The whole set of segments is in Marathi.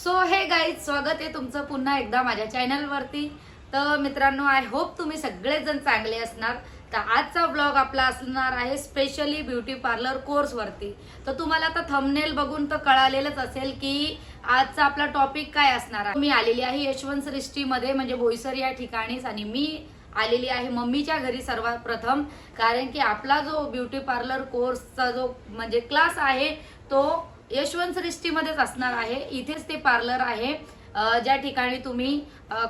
सो हे गाईज स्वागत आहे तुमचं पुन्हा एकदा माझ्या चॅनलवरती तर मित्रांनो आय होप तुम्ही सगळेजण चांगले असणार. तर आजचा ब्लॉग आपला असणार आहे स्पेशली ब्युटी पार्लर कोर्सवरती तर तुम्हाला आता थंबनेल बघून तर कळालेलंच असेल की आजचा आपला टॉपिक काय असणार आहे. मी आलेली आहे यशवंत सृष्टीमध्ये म्हणजे भोईसर या ठिकाणीच. आणि मी आलेली आहे मम्मीच्या घरी सर्वात प्रथम कारण की आपला जो ब्युटी पार्लर कोर्सचा जो म्हणजे क्लास आहे तो यशवंत सृष्टीमध्येच असणार आहे. इथेच ते पार्लर आहे. ज्या ठिकाणी तुम्ही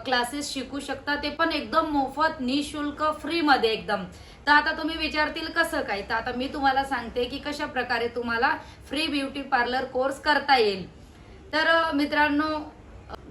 क्लासेस शिकू शकता. ते पण एकदम मोफत निशुल्क फ्रीमध्ये एकदम. तर आता तुम्ही विचारतील कसं काय? तर आता मी तुम्हाला सांगते की कशा प्रकारे तुम्हाला फ्री ब्युटी पार्लर कोर्स करता येईल. तर मित्रांनो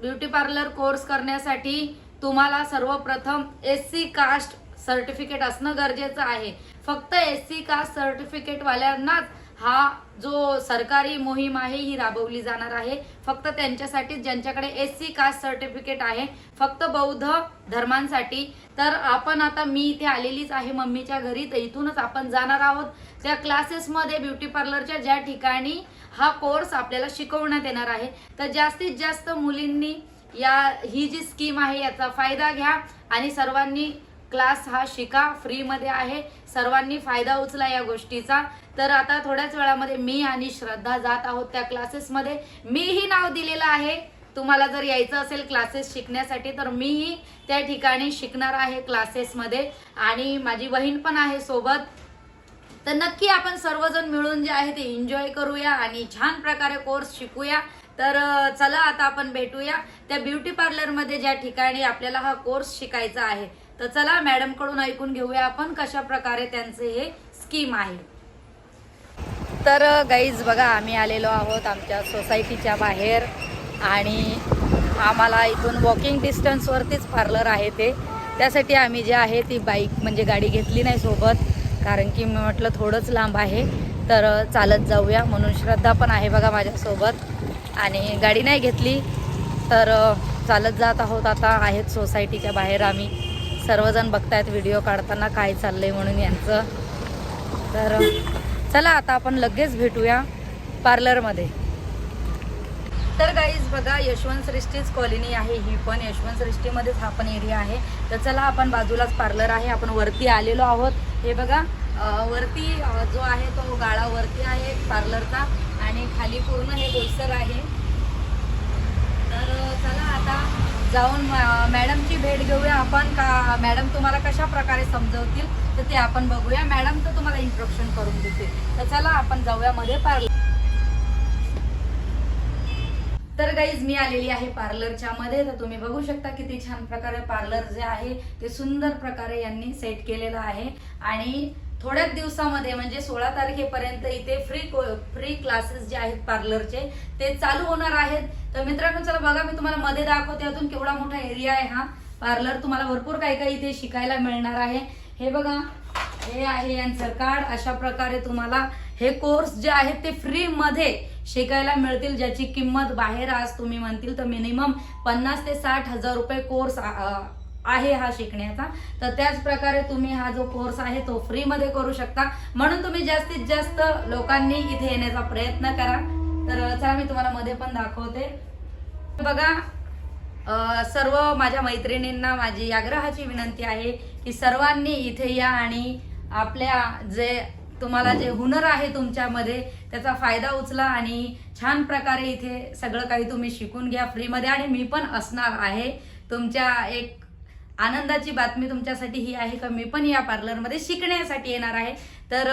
ब्युटी पार्लर कोर्स करण्यासाठी तुम्हाला सर्वप्रथम एस सी कास्ट सर्टिफिकेट असणं गरजेचं आहे. फक्त एस सी कास्ट सर्टिफिकेट वाल्यांनाच हा जो सरकारी मोहीम आहे ही राबवली जाणार आहे. फक्त त्यांच्यासाठीच ज्यांच्याकडे एस सी कास्ट सर्टिफिकेट आहे फक्त बौद्ध धर्मांसाठी. तर आपण आता मी इथे आलेलीच आहे मम्मीच्या घरी तर इथूनच आपण जाणार आहोत. त्या क्लासेसमध्ये ब्युटी पार्लरच्या ज्या ठिकाणी हा कोर्स आपल्याला शिकवण्यात येणार आहे. तर जास्तीत जास्त मुलींनी या ही जी स्कीम आहे याचा फायदा घ्या. आणि सर्वांनी क्लास हा शिका फ्रीमध्ये आहे. सर्वांनी फायदा उचला या गोष्टीचा. तर आता थोड्याच वेळामध्ये मी आणि श्रद्धा जात आहोत त्या क्लासेसमध्ये. मीही नाव दिलेलं आहे. तुम्हाला जर यायचं असेल क्लासेस शिकण्यासाठी तर मीही त्या ठिकाणी शिकणार आहे क्लासेसमध्ये. आणि माझी बहीण पण आहे सोबत. तर नक्की आपण सर्वजण मिळून जे आहे ते एन्जॉय करूया आणि छान प्रकारे कोर्स शिकूया. तर चला आता आपण भेटूया. त्या ब्युटी पार्लरमध्ये ज्या ठिकाणी आपल्याला हा कोर्स शिकायचा आहे तर चला मॅडमकडून ऐकून घेऊया आपण कशा प्रकारे त्यांचे हे स्कीम आहे. तर गाईज बघा आम्ही आलेलो आहोत आमच्या सोसायटीच्या बाहेर आणि आम्हाला इथून वॉकिंग डिस्टन्सवरतीच पार्लर आहे ते. त्यासाठी आम्ही जे आहे ती बाईक म्हणजे गाडी घेतली नाही सोबत कारण की मी म्हटलं थोडंच लांब आहे. तर चालत जाऊया म्हणून श्रद्धा पण आहे बघा माझ्यासोबत. आणि गाडी नाही घेतली तर चालत जात आहोत आता आहेत सोसायटीच्या बाहेर आम्ही. सर्वजण बघतायत व्हिडिओ काढताना काय चाललंय म्हणून यांचं. तर चला आता आपण लगेच भेटूया पार्लरमध्ये. तर गाईज बघा यशवंत सृष्टीच कॉलनी आहे. ही पण यशवंत सृष्टीमध्येच हा पण एरिया आहे. तर चला आपण बाजूलाच पार्लर आहे. आपण वरती आलेलो आहोत. हे बघा वरती जो आहे तो गाळा वरती आहे पार्लरचा आणि खाली पूर्ण हे बोईसर आहे. तर चला आता जाऊन मॅडमची भेट घेऊया आपण. का मॅडम तुम्हाला कशा प्रकारे समजवतील तर ते आपण बघूया. मॅडम तर तुम्हाला इंट्रोडक्शन करून देतील. तर चला आपण जाऊया मध्ये पार्लर तर गाईज मी आलेली आहे पार्लरच्या मध्ये. तर तुम्ही बघू शकता किती छान प्रकारे पार्लर जे आहे ते सुंदर प्रकारे यांनी सेट केलेलं आहे. आणि थोड्याच दिवसामध्ये म्हणजे सोळा तारखेपर्यंत इथे फ्री फ्री क्लासेस जे आहेत पार्लरचे ते चालू होणार आहेत. तर मित्रांनो चला बघा मी तुम्हाला मध्ये दाखवते अजून केवढा मोठा एरिया आहे हा. पार्लर तुम्हाला भरपूर काही काही इथे शिकायला मिळणार आहे. हे बघा हे आहे यांचं कार्ड अशा प्रकारे तुम्हाला हे कोर्स जे आहेत ते फ्री मध्ये शिकायला मिळतील ज्याची किंमत बाहेर आज तुम्ही म्हणतील तर मिनिमम पन्नास ते साठ हजार रुपये कोर्स आहे हा शिकण्याचा. तर त्याच प्रकारे तुम्ही हा जो कोर्स आहे तो फ्री मध्ये करू शकता. म्हणून तुम्ही जास्तीत जास्त लोकांनी इथे येण्याचा प्रयत्न करा. तर चला मी तुम्हाला मध्ये पण दाखवते. बघा सर्व माझ्या मैत्रिणींना माझी आग्रहाची विनंती आहे की सर्वांनी इथे या आणि आपल्या जे तुम्हाला जे हुनर आहे तुमच्यामध्ये त्याचा फायदा उचला आणि छान प्रकारे इथे सगळं काही तुम्ही शिकून घ्या फ्रीमध्ये आणि मी पण असणार आहे. तुमच्या एक आनंदाची बातमी तुमच्यासाठी ही आहे का? मी पण या पार्लरमध्ये शिकण्यासाठी येणार आहे. तर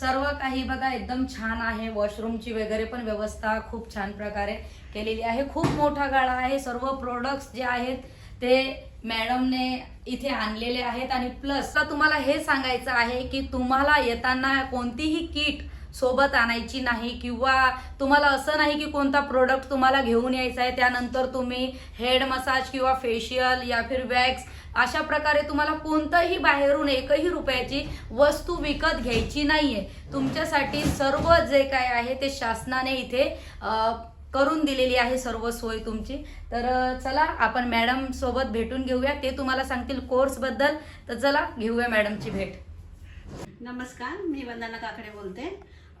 सर्व काही बघा एकदम छान आहे. वॉशरूमची वगैरे पण व्यवस्था खूप छान प्रकारे केलेली आहे. खूप मोठा गाळा आहे. सर्व प्रोडक्ट्स जे आहेत ते मॅडमने इथे आणलेले आहेत. आणि प्लस तुम्हाला हे सांगायचं आहे की तुम्हाला येताना कोणतीही किट सोबत आणायची नाही किंवा तुम्हाला असं नाही की कोणता प्रोडक्ट तुम्हाला घेऊन यायचा आहे त्यानंतर तुम्ही हेड मसाज किंवा फेशियल या फिर वॅक्स अशा प्रकारे तुम्हाला कोणतंही बाहेरून एकही रुपयाची वस्तू विकत घ्यायची नाहीये. तुमच्यासाठी सर्व जे काय आहे ते शासनाने इथे करून दिलेली आहे सर्व सोय तुमची. तर चला आपण मॅडम सोबत भेटून घेऊया. ते तुम्हाला सांगतील कोर्सबद्दल. तर चला घेऊया मॅडमची भेट. नमस्कार मी वंदना काकडे बोलते.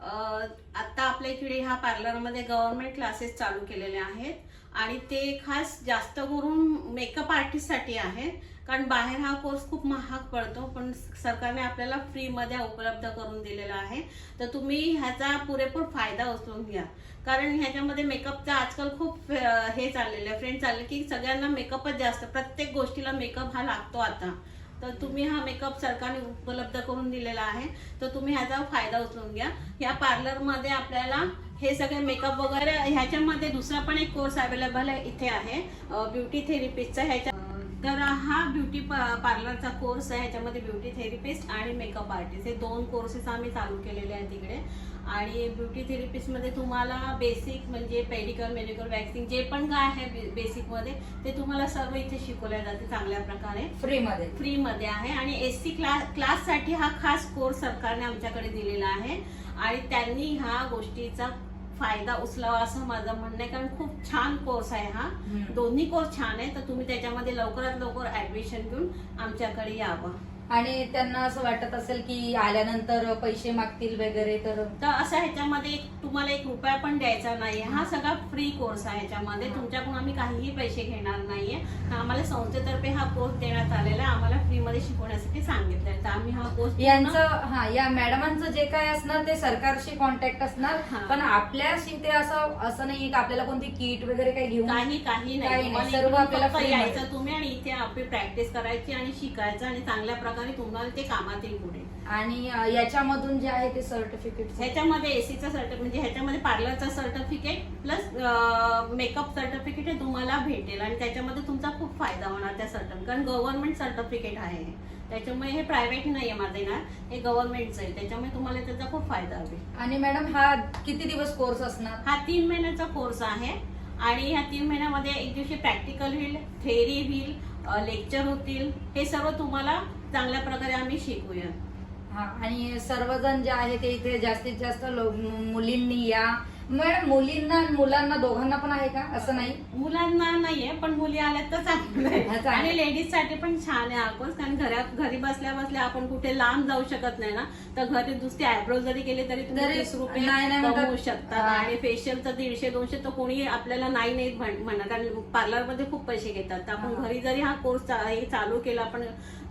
आत्ता आता आपल्या इकडे ह्या पार्लरमध्ये गव्हर्नमेंट क्लासेस चालू केलेले आहेत आणि ते खास जास्त करून मेकअप आर्टिस्टसाठी आहेत. कारण बाहेर हा कोर्स खूप महाग पडतो पण सरकारने आपल्याला फ्रीमध्ये उपलब्ध करून दिलेला आहे. तर तुम्ही ह्याचा पुरेपूर फायदा उचलून घ्या. कारण ह्याच्यामध्ये मेकअपचा आजकाल खूप हे चाललेलं आहे फ्रेंड चालले की सगळ्यांना मेकअपच जास्त प्रत्येक गोष्टीला मेकअप हा लागतो आता. तर तुम्ही हा मेकअप सरकारने उपलब्ध करून दिलेला आहे. तर तुम्ही ह्याचा फायदा उचलून घ्या. या पार्लरमध्ये आपल्याला हे सगळे मेकअप वगैरे ह्याच्यामध्ये दुसरा पण एक कोर्स अवेलेबल आहे. इथे आहे. ब्युटी थेरपिस्टचा ह्याच्या तर हा ब्युटी पार्लरचा कोर्स आहे ह्याच्यामध्ये ब्युटी थेरपिस्ट आणि मेकअप आर्टिस्ट हे दोन कोर्सेस आम्ही चालू केलेले आहेत तिकडे आणि ब्युटी थेरपिस्टमध्ये तुम्हाला बेसिक म्हणजे पेडिकल मेडिकल वॅक्सिंग जे पण काय आहे बेसिकमध्ये ते तुम्हाला सर्व इथे शिकवल्या जाते चांगल्या प्रकारे. फ्री मध्ये. फ्रीमध्ये आहे. आणि एस सी क्लास क्लाससाठी हा खास कोर्स सरकारने आमच्याकडे दिलेला आहे. आणि त्यांनी ह्या गोष्टीचा फायदा उचलावा असं माझं म्हणणं आहे. कारण खूप छान कोर्स आहे हा. दोन्ही कोर्स छान आहे तर तुम्ही त्याच्यामध्ये लवकरात लवकर ऍडमिशन घेऊन आमच्याकडे यावं. आणि त्यांना असं वाटत असेल की आल्यानंतर पैसे मागतील वगैरे तर तर असं ह्याच्यामध्ये तुम्हाला एक रुपया पण द्यायचा नाहीये. हा सगळा फ्री कोर्स आहे ह्याच्यामध्ये. तुमच्याकडून आम्ही काहीही पैसे घेणार नाहीये. आम्हाला संस्थेतर्फे हा कोर्स देण्यात आलेला आहे. आम्हाला फ्रीमध्ये शिकवण्यासाठी सांगितलंय. तर आम्ही हा कोर्स यांचं हा या मॅडमांचं जे काय असणार ते सरकारशी कॉन्टॅक्ट असणार. पण आपल्याशी ते असं असं नाही का आपल्याला कोणती किट वगैरे काही घेऊन काही काही नाही. नाही, सर्व आपल्याला मध्ये. यायचं तुम्ही आणि इथे आपली प्रॅक्टिस करायची आणि शिकायचं आणि चांगल्या प्रकारे तुम्हाला ते कामात येईल पुढे. आणि याच्यामधून जे आहे ते सर्टिफिकेट ह्याच्यामध्ये एसीचं सर्टिफिकेट म्हणजे ह्याच्यामध्ये पार्लरचं सर्टिफिकेट प्लस मेकअप सर्टिफिकेट हे तुम्हाला भेटेल आणि त्याच्यामध्ये तुमचा खूप फायदा होणार त्या सर्टिफिकेट कारण गव्हर्नमेंट सर्टिफिकेट आहे. त्याच्यामुळे हे प्रायव्हेट नाही आहे माझं ना. हे गव्हर्नमेंटचं आहे. त्याच्यामुळे तुम्हाला त्याचा खूप फायदा होईल. आणि मॅडम हा किती दिवस कोर्स असणार? हा तीन महिन्याचा कोर्स आहे. आणि ह्या तीन महिन्यामध्ये एक दिवशी प्रॅक्टिकल होईल थेअरी होईल लेक्चर होतील. हे सर्व तुम्हाला चांगल्या प्रकारे आम्ही शिकूया. हा आणि सर्वजण जे आहे ते इथे जास्तीत जास्त लो- मुलींनी या. मॅडम मुलींना आणि मुलांना दोघांना पण आहे का? असं नाही? मुलांना नाहीये पण मुली आल्या तर चांगलं हा, आहे चांगलं. आणि लेडीजसाठी पण छान आहे कोर्स कारण घरात घरी बसल्या बसल्या आपण कुठे लांब जाऊ शकत नाही ना. तर घरी दुसरी आयब्रो जरी केले तरी तुम्ही जरी- तीस रुपये नाही, नाही म्हणतात. कमवू शकता. हा. आणि फेशियलचं दीडशे दोनशे तर कोणी आपल्याला नाही नाही म्हण- म्हणणार कारण पार्लरमध्ये खूप पैसे घेतात. तर आपण हा. घरी जरी हा कोर्स चालू केला आपण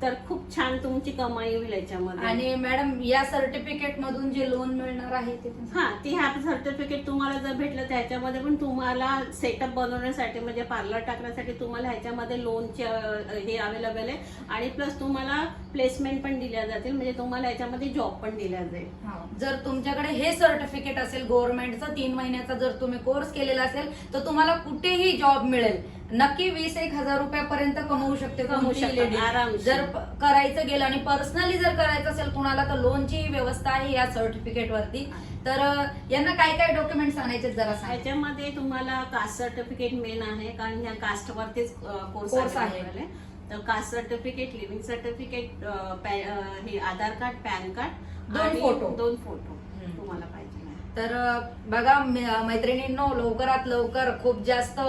तर खूप छान तुमची कमाई होईल याच्यामध्ये. आणि मॅडम या सर्टिफिकेट मधून जे लोन मिळणार आहे ते पण हा ती हॅपी सर्टिफिकेट तुम्हाला जर भेटलं त्याच्यामध्ये पण तुम्हाला सेटअप बनवण्यासाठी म्हणजे पार्लर टाकण्यासाठी तुम्हाला ह्याच्यामध्ये लोनचे हे अवेलेबल आहे. आणि प्लस तुम्हाला प्लेसमेंट पण दिल्या जातील म्हणजे तुम्हाला याच्यामध्ये जॉब पण दिल्या जाईल. हा. जर तुमच्याकडे हे सर्टिफिकेट असेल गव्हर्नमेंटचं तीन महिन्याचा जर तुम्ही कोर्स केलेला असेल तर तुम्हाला कुठेही जॉब मिळेल. नक्की वीस एक हजार रुपयापर्यंत कमवू शकते कमवू कोणतीही शकतात, lady. आरामशीर. जर प- करायचं गेलं आणि पर्सनली जर करायचं असेल कुणाला तर लोनची व्यवस्था आहे या सर्टिफिकेट वरती तर अं, यांना काय काय डॉक्युमेंट्स आणायचे जरा सांगा ह्याच्यामध्ये तुम्हाला कास्ट सर्टिफिकेट मेन आहे कारण ह्या कास्टवरतीच कोर्स Course आहे. आहे तर कास्ट सर्टिफिकेट लिव्हिंग सर्टिफिकेट हे आधार कार्ड पॅन कार्ड दोन आणि photo. दोन फोटो हम्म. तुम्हाला पाहिजे तर अं, बघा म- मैत्रिणींनो लवकरात लवकर खूप जास्त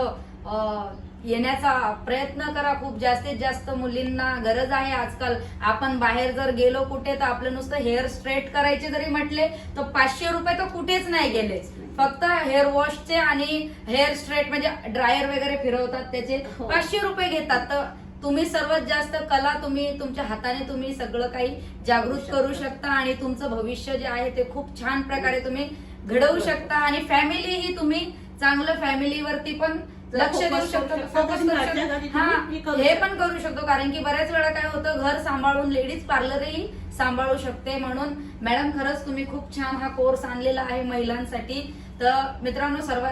येण्याचा प्रयत्न करा खूप. जास्तीत जास्त मुलींना गरज आहे आजकाल. आपण बाहेर जर गेलो कुठे तर आपलं नुसतं हेअर स्ट्रेट करायचे जरी म्हटले तर पाचशे रुपये तर कुठेच नाही गेले फक्त हेअर वॉशचे आणि हेअर स्ट्रेट म्हणजे ड्रायर वगैरे फिरवतात त्याचे. हो. पाचशे रुपये घेतात. तर तुम्ही सर्वात जास्त कला तुम्ही तुमच्या हाताने तुम्ही सगळं काही जागृत करू शकता. आणि तुमचं भविष्य जे आहे ते खूप छान प्रकारे तुम्ही घडवू शकता. आणि फॅमिली ही तुम्ही चांगलं फॅमिलीवरती पण लक्ष देऊ शकता. फोकस करू शकता हा. पण करू शकतो कारण की बऱ्याच वेळा काय होतं घर सांभाळून लेडीज पार्लरही सांभाळू शकते म्हणून मॅडम खरंच तुम्ही खूप छान हा कोर्स आणलेला आहे महिलांसाठी तर मित्रांनो सर्व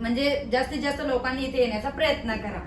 म्हणजे जास्तीत जास्त लोकांनी इथे येण्याचा प्रयत्न करा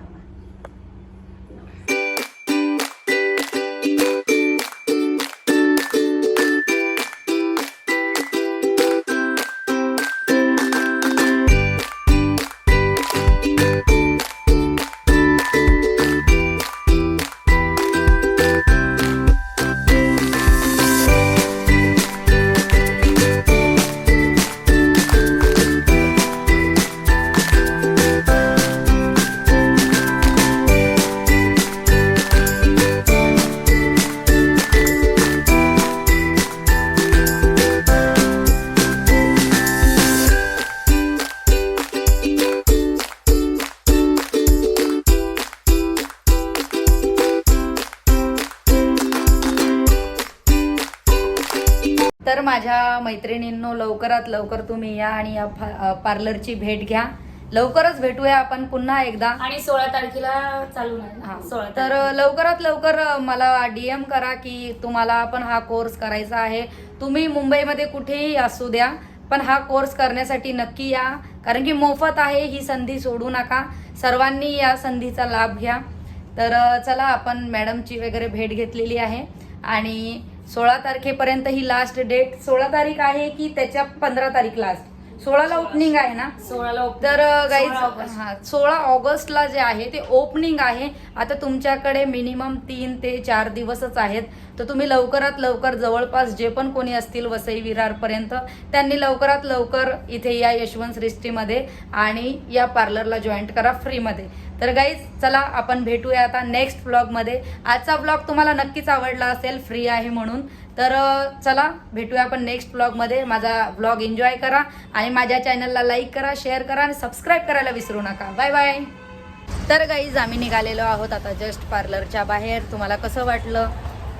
तर माझ्या मैत्रिणींनो लवकरात लवकर तुम्ही या आणि या पार्लरची भेट घ्या. लवकरच भेटूया आपण पुन्हा एकदा. आणि सोळा तारखेला चालू हा. सोळा तर. लवकरात लवकर मला डीएम करा की तुम्हाला पण हा कोर्स करायचा आहे. तुम्ही मुंबईमध्ये कुठेही असू द्या पण हा कोर्स करण्यासाठी नक्की या. कारण की मोफत आहे ही संधी सोडू नका. सर्वांनी या संधीचा लाभ घ्या. तर चला आपण मॅडमची वगैरे भेट घेतलेली आहे. आणि सोळा तारखेपर्यंत ही लास्ट डेट सोळा तारीख आहे की त्याच्या पंधरा तारीख लास्ट सोळाला ओपनिंग आहे ना? सोळाला. तर गाईज सोळा ऑगस्ट. हा सोळा ऑगस्टला जे आहे ते ओपनिंग आहे. आता तुमच्याकडे मिनिमम तीन ते चार दिवसच आहेत. तर तुम्ही लवकरात लवकर जवळपास जे पण कोणी असतील वसई विरारपर्यंत त्यांनी लवकरात लवकर इथे या यशवंत सृष्टीमध्ये आणि या पार्लरला जॉईंट करा फ्रीमध्ये तर गाईज चला आपण भेटूया आता नेक्स्ट ब्लॉगमध्ये आजचा ब्लॉग तुम्हाला नक्कीच आवडला असेल फ्री आहे म्हणून. तर चला भेटूया आपण नेक्स्ट ब्लॉगमध्ये माझा ब्लॉग एन्जॉय करा आणि माझ्या चॅनलला लाईक करा शेअर करा आणि सबस्क्राईब करायला विसरू नका. बाय बाय तर गाईज आम्ही निघालेलो आहोत आता जस्ट पार्लरच्या बाहेर. तुम्हाला कसं वाटलं?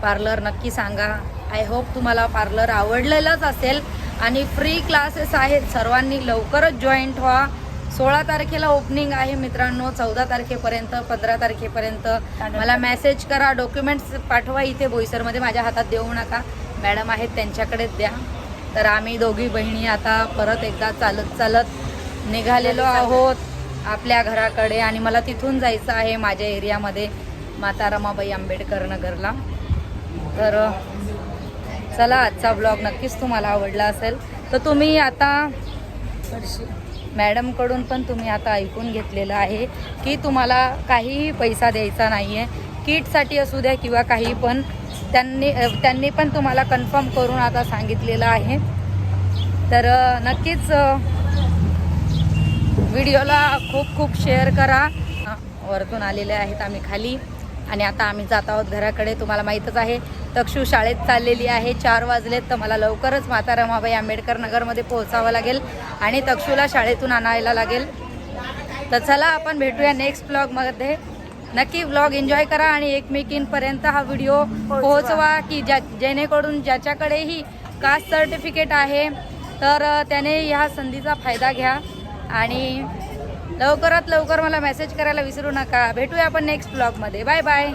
पार्लर नक्की सांगा. आय होप तुम्हाला पार्लर आवडलेलंच असेल. आणि फ्री क्लासेस आहेत. सर्वांनी लवकरच जॉईंट व्हा. सोळा तारखेला ओपनिंग आहे मित्रांनो चौदा तारखेपर्यंत पंधरा तारखेपर्यंत. मला मेसेज करा डॉक्युमेंट्स पाठवा इथे बोईसरमध्ये माझ्या हातात देऊ नका. मॅडम आहेत त्यांच्याकडेच द्या. तर आम्ही दोघी बहिणी आता परत एकदा चालत चालत निघालेलो आहोत आपल्या घराकडे. आणि मला तिथून जायचं आहे माझ्या एरियामध्ये माता रमाबाई आंबेडकर नगरला. तर चला आजचा ब्लॉग नक्कीच तुम्हाला आवडला असेल. तर तुम्ही आता मॅडमकडून पण तुम्ही आता ऐकून घेतलेलं आहे की तुम्हाला काहीही पैसा द्यायचा नाही आहे किटसाठी असू द्या किंवा काही पण त्यांनी त्यांनी पण तुम्हाला कन्फर्म करून आता सांगितलेलं आहे. तर नक्कीच व्हिडिओला खूप खूप शेअर करा. वरतून आलेले आहेत आम्ही खाली. आणि आता आम्ही जात आहोत घराकडे. तुम्हाला माहीतच आहे तक्षू शाळेत चाललेली आहे. चार वाजलेत तर मला लवकरच माता रमाबाई आंबेडकर नगरमध्ये पोहोचावं लागेल आणि तक्षूला शाळेतून आणायला लागेल. तर चला आपण भेटूया नेक्स्ट ब्लॉगमध्ये नक्की ब्लॉग एन्जॉय करा आणि एकमेकींपर्यंत हा व्हिडिओ पोहोचवा. की ज्या जेणेकरून ज्याच्याकडेही कास्ट सर्टिफिकेट आहे तर त्याने ह्या संधीचा फायदा घ्या. आणि लवकरात लवकर मला मेसेज करायला विसरू नका. भेटूया आपण नेक्स्ट ब्लॉगमध्ये बाय बाय